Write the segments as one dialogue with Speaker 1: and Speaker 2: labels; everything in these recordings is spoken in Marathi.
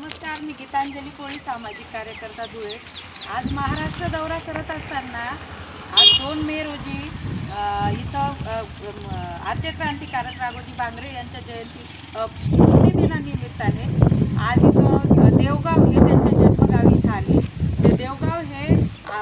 Speaker 1: नमस्कार मी गीतांजली कोळी सामाजिक कार्यकर्ता धुळे. आज महाराष्ट्र दौरा करत असताना आज दोन मे रोजी इथं आद्य क्रांतिकारक राघोजी बांगरे यांच्या जयंती अ, स्मृतिदिनानिमित्ताने आज इथं देवगाव हे त्यांच्या जन्मगावी इथं आले ते देवगाव हे अ,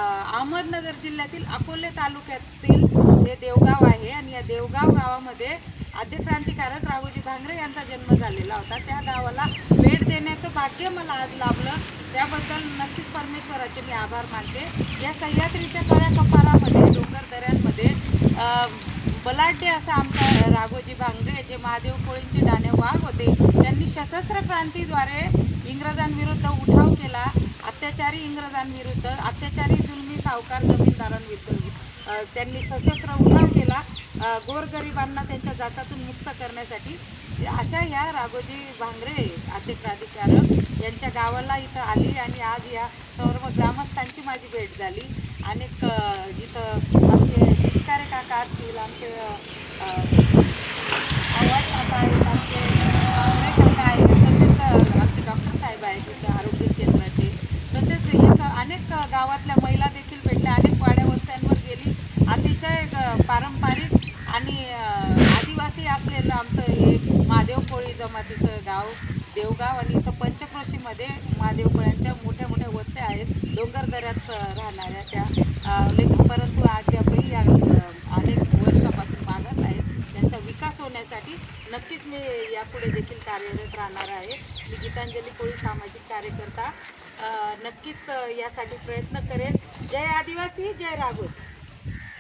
Speaker 1: अहमदनगर जिल्ह्यातील अकोले तालुक्यातील हे देवगाव आहे आणि या देवगाव गावामध्ये आद्य क्रांतिकारक राघोजी भांगरे यांचा जन्म झालेला होता. त्या गावाला भेट देण्याचं भाग्य मला आज लाभलं. त्याबद्दल नक्कीच परमेश्वराचे मी आभार मानते. या सह्याद्रीच्या काळ्या कपारामध्ये डोंगर दऱ्यांमध्ये बलाढ्य असा आमचा राघोजी भांगरे जे महादेव कोळींचे डाणे वाघ होते त्यांनी सशस्त्र क्रांतीद्वारे इंग्रजांविरुद्ध इंग्रजांविरुद्ध अत्याचारी जुलमी सावकार जमीनदारांविरुद्ध त्यांनी सशस्त्र उठाव केला. गोरगरिबांना त्यांच्या जाचातून मुक्त करण्यासाठी अशा ह्या राघोजी भांगरे आद्य क्रांतिकारक यांच्या गावाला इथं आली आणि आज या सर्व ग्रामस्थांची माझी भेट झाली. अनेक इथं आमचे काका असतील आमचे अ, आवाज काका आहेत आमचे भांगरे काका आहेत तसेच अ, आमचे डॉक्टर साहेब आहेत इथं आरोग्य केंद्राचे तसेच इथं अनेक गावातल्या महिला देखील भेटल्या अनेक वाड्या वस्त्यांवर गेली. अतिशय पारंपरिक आणि आदिवासी असलेलं आमचं हे महादेव कोळी जमातीचं गाव देवगाव आणि इथं पंचक्रोशीमध्ये महादेव कोळ्यांच्या मोठ्या मोठ्या वस्त्या आहेत. डोंगर दऱ्यात राहणाऱ्या त्या अ, परंतु अद्यापही या अनेक वर्षापासून मागास आहेत. त्यांचा विकास होण्यासाठी नक्कीच मी यापुढे देखील कार्यरत राहणार आहे. मी गीतांजली कोळी सामाजिक कार्यकर्ता नक्कीच यासाठी प्रयत्न करेन. जय आदिवासी जय राघोजी